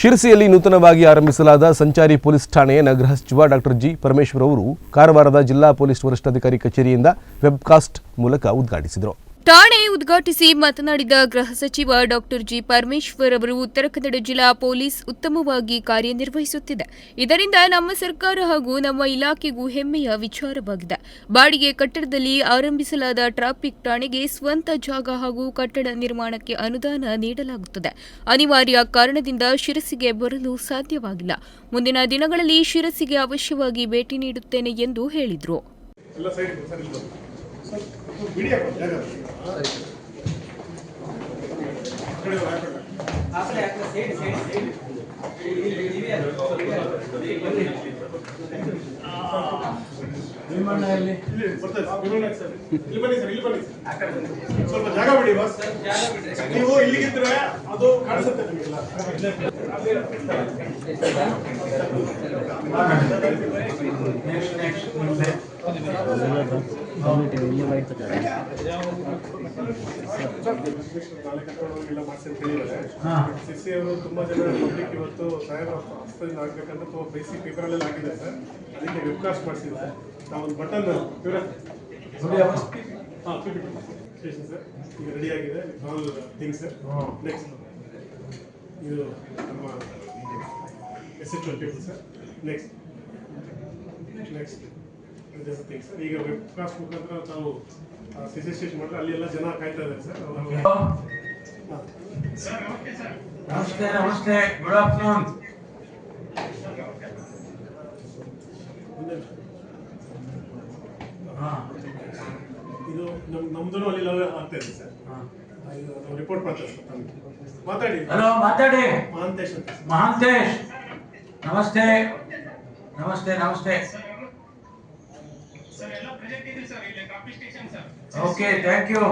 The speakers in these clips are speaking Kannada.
ಶಿರಸಿಯಲ್ಲಿ ನೂತನವಾಗಿ ಆರಂಭಿಸಲಾದ ಸಂಚಾರಿ ಪೊಲೀಸ್ ಠಾಣೆಯ ನಗರ ಸಚಿವ ಡಾಕ್ಟರ್ ಜಿ ಪರಮೇಶ್ವರ್ ಅವರು ಕಾರವಾರದ ಜಿಲ್ಲಾ ಪೊಲೀಸ್ ವರಿಷ್ಠಾಧಿಕಾರಿ ಕಚೇರಿಯಿಂದ ವೆಬ್ಕಾಸ್ಟ್ ಮೂಲಕ ಉದ್ಘಾಟಿಸಿದರು. ಠಾಣೆ ಉದ್ಘಾಟಿಸಿ ಮಾತನಾಡಿದ ಗೃಹ ಸಚಿವ ಡಾಕ್ಟರ್ ಜಿ ಪರಮೇಶ್ವರ್ ಅವರು, ಉತ್ತರ ಕನ್ನಡ ಜಿಲ್ಲಾ ಪೊಲೀಸ್ ಉತ್ತಮವಾಗಿ ಕಾರ್ಯನಿರ್ವಹಿಸುತ್ತಿದೆ. ಇದರಿಂದ ನಮ್ಮ ಸರ್ಕಾರ ಹಾಗೂ ನಮ್ಮ ಇಲಾಖೆಗೂ ಹೆಮ್ಮೆಯ ವಿಚಾರವಾಗಿದೆ. ಬಾಡಿಗೆ ಕಟ್ಟಡದಲ್ಲಿ ಆರಂಭಿಸಲಾದ ಟ್ರಾಫಿಕ್ ಠಾಣೆಗೆ ಸ್ವಂತ ಜಾಗ ಹಾಗೂ ಕಟ್ಟಡ ನಿರ್ಮಾಣಕ್ಕೆ ಅನುದಾನ ನೀಡಲಾಗುತ್ತದೆ. ಅನಿವಾರ್ಯ ಕಾರಣದಿಂದ ಶಿರಸಿಗೆ ಬರಲು ಸಾಧ್ಯವಾಗಿಲ್ಲ. ಮುಂದಿನ ದಿನಗಳಲ್ಲಿ ಶಿರಸಿಗೆ ಅವಶ್ಯವಾಗಿ ಭೇಟಿ ನೀಡುತ್ತೇನೆ ಎಂದು ಹೇಳಿದರು. ಸ್ವಲ್ಪ ಜಾಗ ಬಿಡಿ ಬಾಸ್ ನೀವು ಇಲ್ಲಿಗಿದ್ರೆ ಅದು ಕಾಣಿಸುತ್ತೆ ನಿಮಗೆಲ್ಲ ಸಿಸಿ ಅವರು ತುಂಬಾ ಜನ ಪಬ್ಲಿಕ್ ಇವತ್ತು ಸಾಹೇಬರ ಹಸ್ತದಿಂದ ಆಗ್ಬೇಕಂತ ತುಂಬಾ ಬೇಸಿ ಪೇಪರಲ್ಲೆಲ್ಲ ಆಗಿದೆ ಸರ್. ಅದಕ್ಕೆ ವೆಬ್ಕಾಸ್ಟ್ ಮಾಡಿಸಿದ್ದಾರೆ ಒಂದು ಬಟನ್ ಹಾಂ ಸರ್. ಈಗ ರೆಡಿ ಆಗಿದೆ. ಆಲ್ ಥಿಂಗ್ಸ್ ನೆಕ್ಸ್ಟ್ ಇದು ನಮ್ಮ S H twenty sir. Next next sir ಈಗ ವೆಬ್ಕಾಸ್ಟ್ ಮುಖಾಂತರ ತಾವು ಸಿ ಸಿ ಸ್ಟೇಷನ್ ಮಾಡಿದ್ರೆ ಅಲ್ಲಿ ಎಲ್ಲ ಜನ ಕಾಯ್ತಾ ಇದ್ದಾರೆ ಸರ್. ನಮಸ್ತೆ ನಮಸ್ತೆ. ಗುಡ್ ಆಫ್ಟರ್ನೂನ್ ಇದು ನಮ್ ನಮ್ದು ಅಲ್ಲಿ ಲವ್ ಆಗ್ತಾ ಇದೆ ಸರ್. ಇದು ರಿಪೋರ್ಟ್ ಮಾಡ್ತೇವೆ ಸರ್ ತಮಗೆ. ಮಾತಾಡಿ. ಹಲೋ ಮಾತಾಡಿ. ಮಹಾಂತೇಶ್ ಮಹಾಂತೇಶ್. ನಮಸ್ತೆ. ನಮಸ್ತೆ ನಮಸ್ತೆ. Okay thank you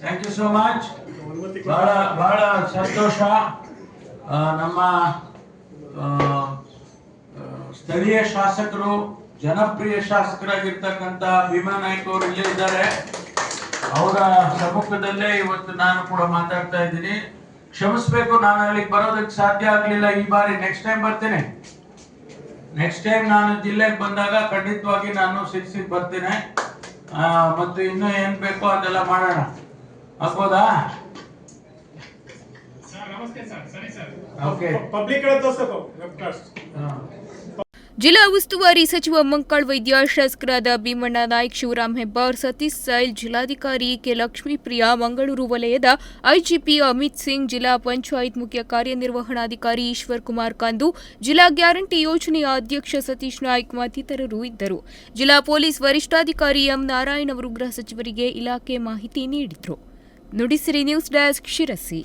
thank you so much ಬಹಳ ಬಹಳ ಸಂತೋಷ. ನಮ್ಮ ಸ್ಥಳೀಯ ಶಾಸಕರು, ಜನಪ್ರಿಯ ಶಾಸಕರಾಗಿರ್ತಕ್ಕಂಥ ಭೀಮಾ ನಾಯ್ಕ ಅವರು ಇಲ್ಲೇ ಇದ್ದಾರೆ. ಅವರ ಸಮ್ಮುಖದಲ್ಲೇ ಇವತ್ತು ನಾನು ಕೂಡ ಮಾತಾಡ್ತಾ ಇದ್ದೀನಿ. ಕ್ಷಮಿಸ್ಬೇಕು, ನಾನು ಅಲ್ಲಿಗೆ ಬರೋದಕ್ಕೆ ಸಾಧ್ಯ ಆಗ್ಲಿಲ್ಲ. ಈ ಬಾರಿ ನೆಕ್ಸ್ಟ್ ಟೈಮ್ ಬರ್ತೇನೆ. ನೆಕ್ಸ್ಟ್ ಟೈಮ್ ನಾನು ಜಿಲ್ಲೆಗೆ ಬಂದಾಗ ಖಂಡಿತವಾಗಿ ನಾನು ಸಿಕ್ಸಿಗೆ ಬರ್ತೇನೆ. ಮತ್ತು ಇನ್ನೂ ಏನ್ ಬೇಕೋ ಅದೆಲ್ಲ ಮಾಡೋಣ. ಆಗ್ಬೋದಾ? ಓಕೆ ಪಬ್ಲಿಕ್ ಜಿಲ್ಲಾ ಉಸ್ತುವಾರಿ ಸಚಿವ ಮಂಕಾಳ್ ವೈದ್ಯ, ಶಾಸಕರಾದ ಭೀಮಣ್ಣ ನಾಯ್ಕ್, ಶಿವರಾಮ್ ಹೆಬ್ಬಾರ್, ಸತೀಶ್ ಸೈಲ್, ಜಿಲ್ಲಾಧಿಕಾರಿ ಕೆ ಲಕ್ಷ್ಮೀಪ್ರಿಯಾ, ಮಂಗಳೂರು ವಲಯದ ಐಜಿಪಿ ಅಮಿತ್ ಸಿಂಗ್, ಜಿಲ್ಲಾ ಪಂಚಾಯತ್ ಮುಖ್ಯ ಕಾರ್ಯನಿರ್ವಹಣಾಧಿಕಾರಿ ಈಶ್ವರ್ ಕುಮಾರ್ ಕಂದು, ಜಿಲ್ಲಾ ಗ್ಯಾರಂಟಿ ಯೋಜನೆಯ ಅಧ್ಯಕ್ಷ ಸತೀಶ್ ನಾಯ್ಕ್ ಮತ್ತಿತರರು ಇದ್ದರು. ಜಿಲ್ಲಾ ಪೊಲೀಸ್ ವರಿಷ್ಠಾಧಿಕಾರಿ ಎಂ ನಾರಾಯಣ್ ಅವರು ಗೃಹ ಸಚಿವರಿಗೆ ಇಲಾಖೆ ಮಾಹಿತಿ ನೀಡಿದರು. Nudisiri news desk Sirsi.